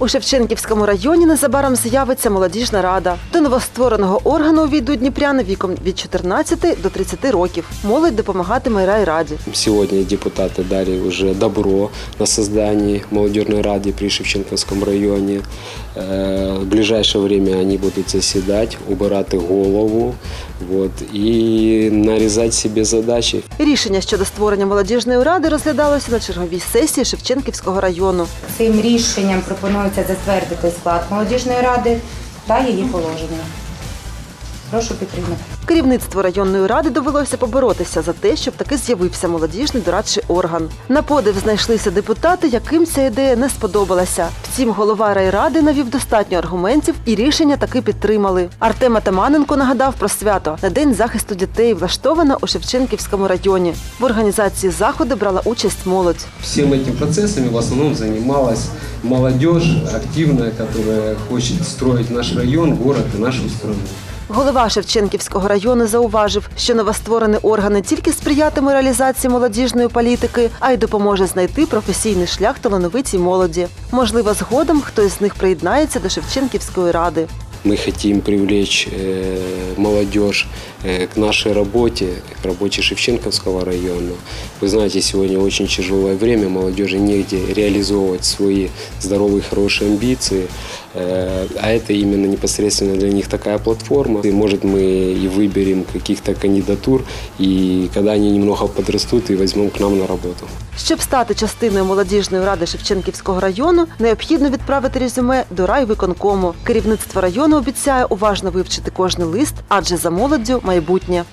У Шевченківському районі незабаром з'явиться молодіжна рада. До новоствореного органу увійдуть дніпряни віком від 14 до 30 років. Молодь допомагатиме райраді. Сегодня депутаты дали уже добро на создание молодежной рады при Шевченковском районе. Э, В ближайшее время они будут заседать, убирать голову вот, і нарізати собі задачі. Рішення щодо створення молодіжної ради розглядалося на черговій сесії Шевченківського району. Цим рішенням пропонується затвердити склад молодіжної ради та її положення. Прошу підтримати. Керівництво районної ради довелося поборотися за те, щоб таки з'явився молодіжний дорадчий орган. На подив знайшлися депутати, яким ця ідея не сподобалася. Втім, голова райради навів достатньо аргументів і рішення таки підтримали. Артем Атаманенко нагадав про свято на день захисту дітей, влаштовано у Шевченківському районі. В організації заходу брала участь молодь. Всем этим процессами в основном занималась молодежь активная, которая хочет строить наш район, город и нашу страну. Голова Шевченківського району зауважив, що новостворений орган не тільки сприятиме реалізації молодіжної політики, а й допоможе знайти професійний шлях талановитій молоді. Можливо, згодом хтось з них приєднається до Шевченківської ради. Мы хотим привлечь э, молодежь э, к нашей работе, к работе Шевченковского района. Вы знаете, сегодня очень тяжелое время, молодежи негде реализовывать свои здоровые, хорошие амбиции. Э, А это именно непосредственно для них такая платформа. И, может, мы и выберем каких-то кандидатур, и когда они немного подрастут, и возьмем к нам на работу. Щоб стати частиною молодіжної ради Шевченківського району, необхідно відправити резюме до райвиконкому. Керівництво району обіцяє уважно вивчити кожний лист, адже за молоддю майбутнє.